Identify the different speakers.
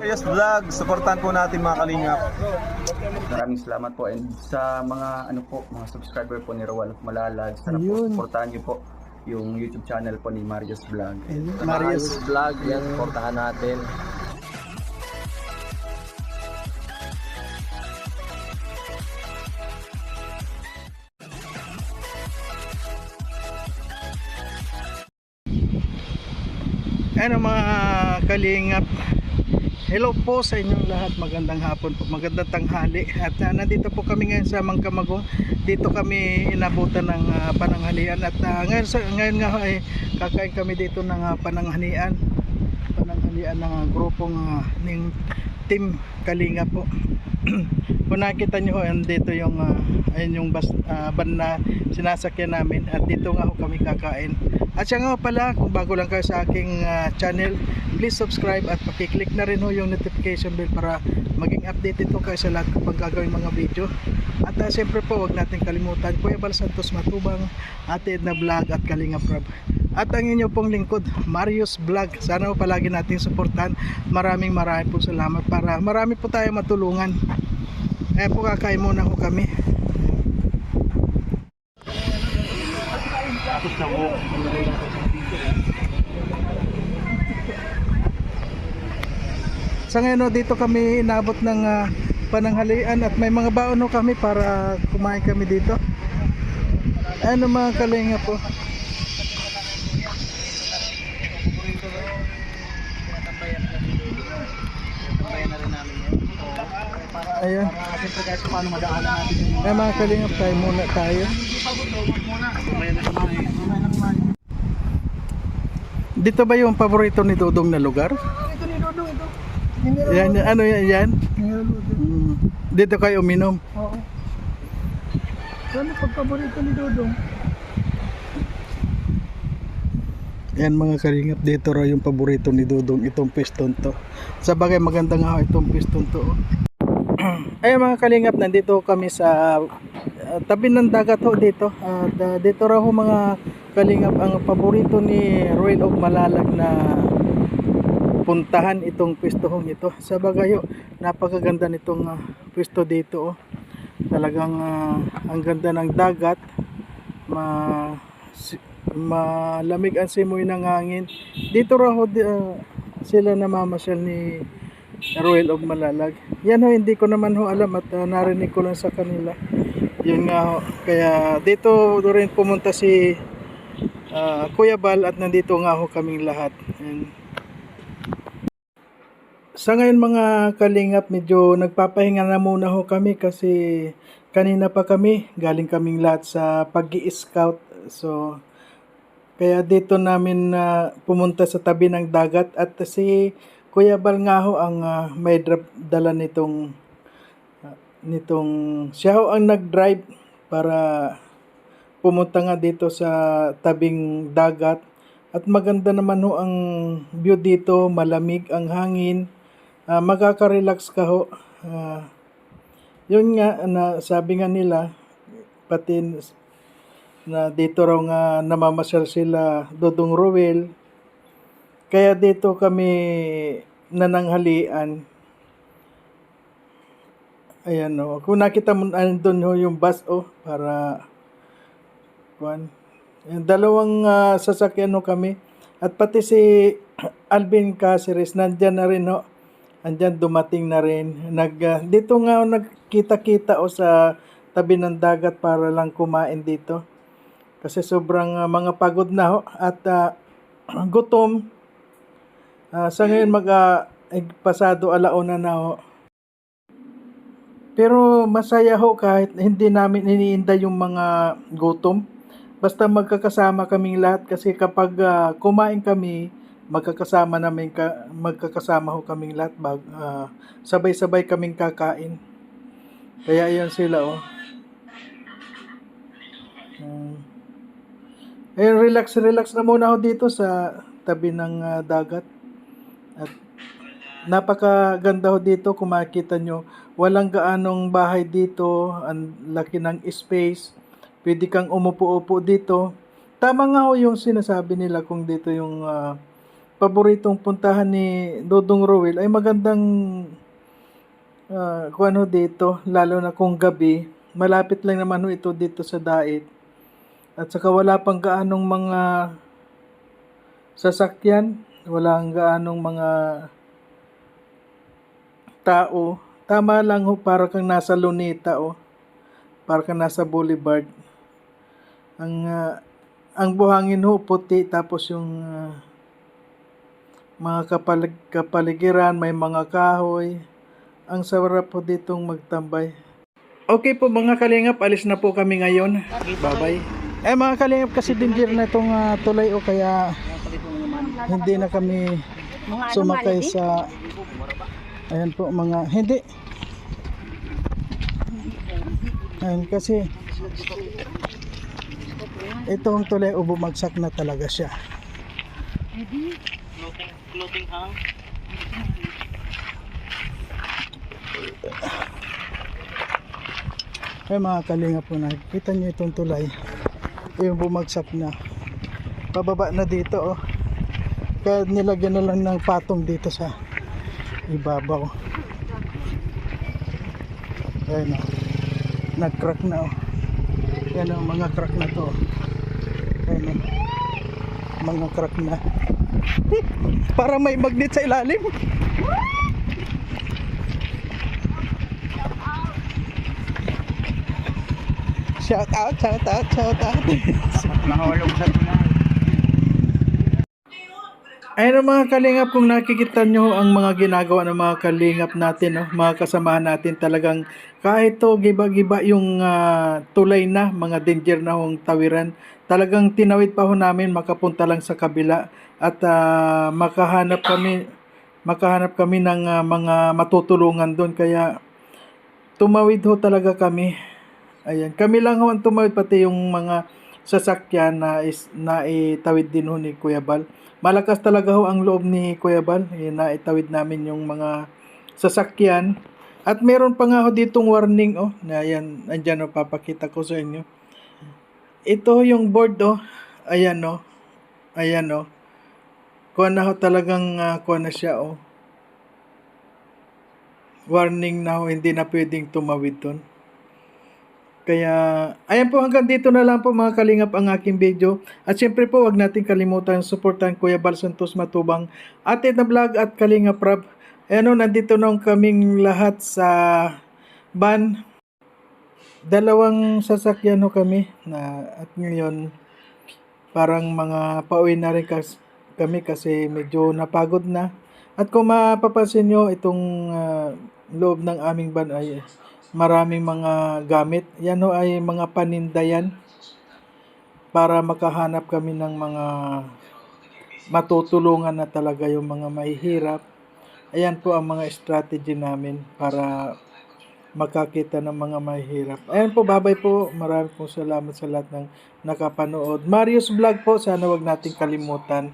Speaker 1: Yes Vlog, supportan po natin mga kalingap.
Speaker 2: Maraming salamat po and sa mga ano po, mga subscriber po ni Rowan of Malalag, sana po
Speaker 3: Ayun.
Speaker 2: supportahan niyo po yung YouTube channel po ni Marius Vlog.
Speaker 3: Marius.
Speaker 4: Vlog, yan, supportahan natin.
Speaker 3: Ano mga kalingap Hello po sa inyong lahat. Magandang hapon po, magandang tanghali. At ah, nandito po kami ngayon sa Mangkamagong Dito kami inabutan ng ah, pananghalian. At ah, ngayon, sa, ngayon nga ay kakain kami dito ng ah, pananghalian. Pananghalian ng ah, grupong ah, ng Team Kalinga po. Kung nakita nyo ho, dito yung ah, ayun yung bas, ah, van na sinasakyan namin. At dito nga ho kami kakain. At siya nga pala, kung bago lang kayo sa aking ah, channel, please subscribe at pakiclick na rin ho yung notification bell para maging updated po kayo sa lahat kapag gagawin mga video. At uh, siyempre po, wag natin kalimutan, Kuya Bal Santos Matubang, Ate Edna Vlog at Kalinga Prab. At ang inyo pong lingkod, Marius Vlog. Sana po palagi nating suportan. Maraming maraming po salamat para marami po tayo matulungan. Eh po kakain muna ho kami. Sa ngayon ho, dito kami inabot ng ah, pananghalian at may mga baon ho kami para kumain kami dito. Ano mga kalinga po? Ayan. Ay mga kalinga, tayo muna tayo. Dito ba yung paborito ni Dudong na lugar?
Speaker 5: Ito ni Dodong ito.
Speaker 3: Yan, yan, ano yan? yan? Mm, Dito kayo uminom.
Speaker 5: Oo. Ano pagpaborito ni Dodong?
Speaker 3: Yan mga kalingap, dito raw yung paborito ni Dudong itong piston to. Sa bagay maganda nga itong piston to. oh. Ayun mga kalingap, nandito kami sa uh, tabi ng dagat ho dito. At uh, dito raw ho mga kalingap ang paborito ni Royal of Malalag na puntahan itong pwestohong ito. Sa bagay ho, napakaganda nitong uh, pwesto dito. Oh. Talagang uh, ang ganda ng dagat. Ma si- malamig ang simoy ng hangin. Dito raw uh, sila namamasyal ni Royal of Malalag. Yan ho, hindi ko naman ho alam at uh, narinig ko lang sa kanila. Yun nga ho. Kaya dito rin pumunta si uh, Kuya Bal at nandito nga ho kaming lahat. Yan. Sa ngayon mga kalingap, medyo nagpapahinga na muna ho kami kasi kanina pa kami, galing kaming lahat sa pag scout So, kaya dito namin na pumunta sa tabi ng dagat. At si Kuya Bal nga ho ang ah, may dala nitong ah, nitong siya ho ang nag-drive para pumunta nga dito sa tabing dagat. At maganda naman ho ang view dito, malamig ang hangin, ah, makaka-relax ka ho. Ah, yun nga na sabi nga nila pati na dito raw nga namamasyal sila Dodong Ruel. Kaya dito kami nananghalian. Ayan o. Kung nakita mo andun ho yung bus o para kuan. Dalawang ah, sasakyan ho kami. At pati si Alvin Caceres nandyan na rin ho. Andyan dumating na rin. Nag, ah, dito nga nagkita-kita o sa tabi ng dagat para lang kumain dito. Kasi sobrang ah, mga pagod na ho at ah, gutom. Ah, sa ngayon mag eh, pasado alauna na ho. Pero masaya ho kahit hindi namin iniinda yung mga gutom. Basta magkakasama kaming lahat kasi kapag ah, kumain kami, magkakasama namin ka, magkakasama ho kaming lahat bag, ah, sabay-sabay kaming kakain. Kaya yan sila oh. Mm. Eh, relax, relax na muna ako dito sa tabi ng ah, dagat. At napakaganda ho dito kung makikita nyo. Walang gaanong bahay dito. Ang laki ng space. Pwede kang umupo-upo dito. Tama nga ho yung sinasabi nila kung dito yung ah, paboritong puntahan ni Dodong Rowell ay magandang uh, kung ano dito, lalo na kung gabi. Malapit lang naman ito dito sa Dait. At saka wala pang gaanong mga sasakyan, wala gaanong mga tao. Tama lang ho, para kang nasa Luneta o. Para kang nasa Boulevard. Ang ah, ang buhangin ho puti tapos yung ah, mga kapalig kapaligiran, may mga kahoy. Ang sarap po ditong magtambay. Okay po mga kalingap, alis na po kami ngayon. Bye-bye. Eh mga kalingap kasi danger na itong ah, tulay o kaya hindi na kami sumakay sa ayan po mga hindi ayan kasi itong tulay o bumagsak na talaga siya ay mga kalinga po nakikita nyo itong tulay. Yung bumagsak na. Pababa na dito oh. Kaya nilagyan na lang ng patong dito sa ibabaw. Ayan oh. Nag-crack na oh. Yan oh mga crack na to. Ayan oh. Mga crack na parang may magnet sa ilalim shout out shout out shout out
Speaker 2: Nahulog sa tunay.
Speaker 3: Ayun ang mga kalingap, kung nakikita nyo ang mga ginagawa ng mga kalingap natin, no? mga kasamahan natin talagang kahit to giba-giba yung ah, tulay na, mga danger na hong tawiran, talagang tinawid pa ho namin makapunta lang sa kabila at ah, makahanap kami makahanap kami ng ah, mga matutulungan doon kaya tumawid ho talaga kami. Ayan, kami lang ho ang tumawid pati yung mga sasakyan na is na itawid din ho ni Kuya Bal. Malakas talaga ho ang loob ni Kuya Bal. Eh, na itawid namin yung mga sasakyan. At meron pa nga ho ditong warning oh. Na yan, andyan oh, papakita ko sa inyo. Ito yung board oh. Ayan oh. Ayan oh. Kuha na ho talagang uh, kuha na siya oh. Warning na ho, hindi na pwedeng tumawid doon. Kaya, ayan po hanggang dito na lang po mga kalingap ang aking video. At syempre po, wag natin kalimutan suportahan Kuya Bal Santos Matubang, Ate na Vlog at Kalingap Rap. Ayan o, nandito na kaming lahat sa van. Dalawang sasakyan ho kami na at ngayon parang mga pauwi na rin kas, kami kasi medyo napagod na. At kung mapapansin nyo, itong ah, loob ng aming van ay maraming mga gamit. Yan ho ay mga panindayan para makahanap kami ng mga matutulungan na talaga yung mga mahihirap. Ayan po ang mga strategy namin para makakita ng mga mahihirap. Ayan po, babay po. Maraming po salamat sa lahat ng nakapanood. Marius Vlog po, sana wag nating kalimutan.